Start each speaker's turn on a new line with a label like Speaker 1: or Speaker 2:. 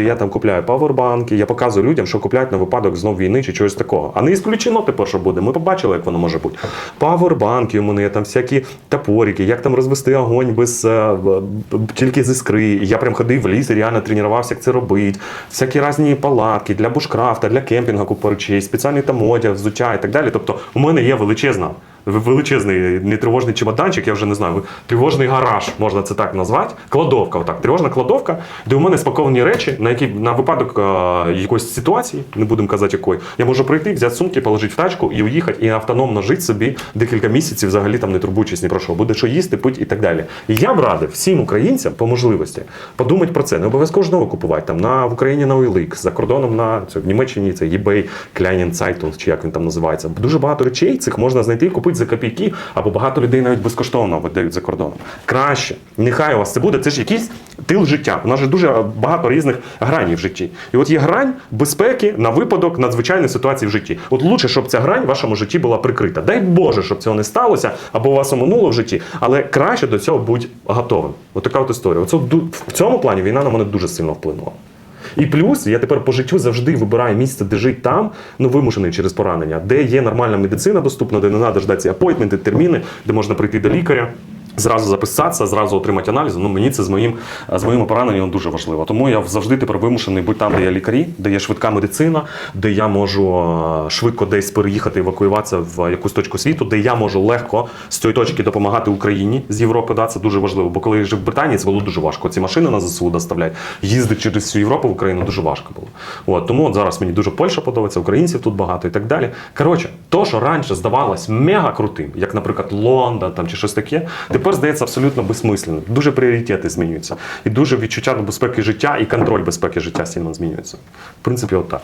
Speaker 1: де я там купляю павербанки, я показую людям, що купляють на випадок знов війни чи чогось такого. А не ісключено тепер, що буде. Ми побачили, як воно може бути. Павербанки у мене є там всякі топорики, як там розвести огонь без е, тільки з іскри. Я прям ходив в ліс і реально тренувався, як це робити. Всякі різні палатки для бушкрафта, для кемпінгу купу речей, спеціальний там одяг, взуття і так далі. Тобто, у мене є величезна. Величезний не тривожний чемоданчик, я вже не знаю, тривожний гараж, можна це так назвати. Кладовка, отак, тривожна кладовка, де у мене спаковані речі, на які на випадок е, якоїсь ситуації, не будемо казати якої, я можу прийти, взяти сумки, положити в тачку і уїхати, і автономно жити собі декілька місяців, взагалі там не турбуючись ні про що. Буде що їсти, пити і так далі. І я б радив всім українцям по можливості подумати про це. Не обов'язково ж нове купувати там на в Україні на OLX, за кордоном на це, в Німеччині це eBay, Kleinen Zeitung, чи як він там називається. Дуже багато речей цих можна знайти і купити за копійки, або багато людей навіть безкоштовно видають за кордоном. Краще, нехай у вас це буде. Це ж якийсь тил життя. У нас же дуже багато різних гранів в житті. І от є грань безпеки на випадок надзвичайної ситуації в житті. От лучше, щоб ця грань в вашому житті була прикрита. Дай Боже, щоб цього не сталося, або у вас оминуло в житті, але краще до цього будь готовим. От така от історія. Оце в цьому плані війна на мене дуже сильно вплинула. І плюс я тепер по життю завжди вибираю місце, де жити там, ну вимушений через поранення, де є нормальна медицина доступна, де не треба ждати апойтменти, терміни, де можна прийти до лікаря. Зразу записатися, зразу отримати аналізи. Ну мені це з моїм з моїми пораненням дуже важливо. Тому я завжди тепер вимушений бути там, де є лікарі, де є швидка медицина, де я можу е, швидко десь переїхати, евакуюватися в якусь точку світу, де я можу легко з цієї точки допомагати Україні з Європи. Да, це дуже важливо. Бо коли я жив в Британії, це було дуже важко. Ці машини на ЗСУ доставляють. Їздити через всю Європу в Україну дуже важко було. От тому от зараз мені дуже Польща подобається, українців тут багато і так далі. Коротше, то, що раніше здавалось мега крутим, як, наприклад, Лондон там чи щось таке, тепер здається абсолютно безсмисленним. Дуже пріоритети змінюються. І дуже відчуття безпеки життя і контроль безпеки життя сильно змінюється. В принципі, отак.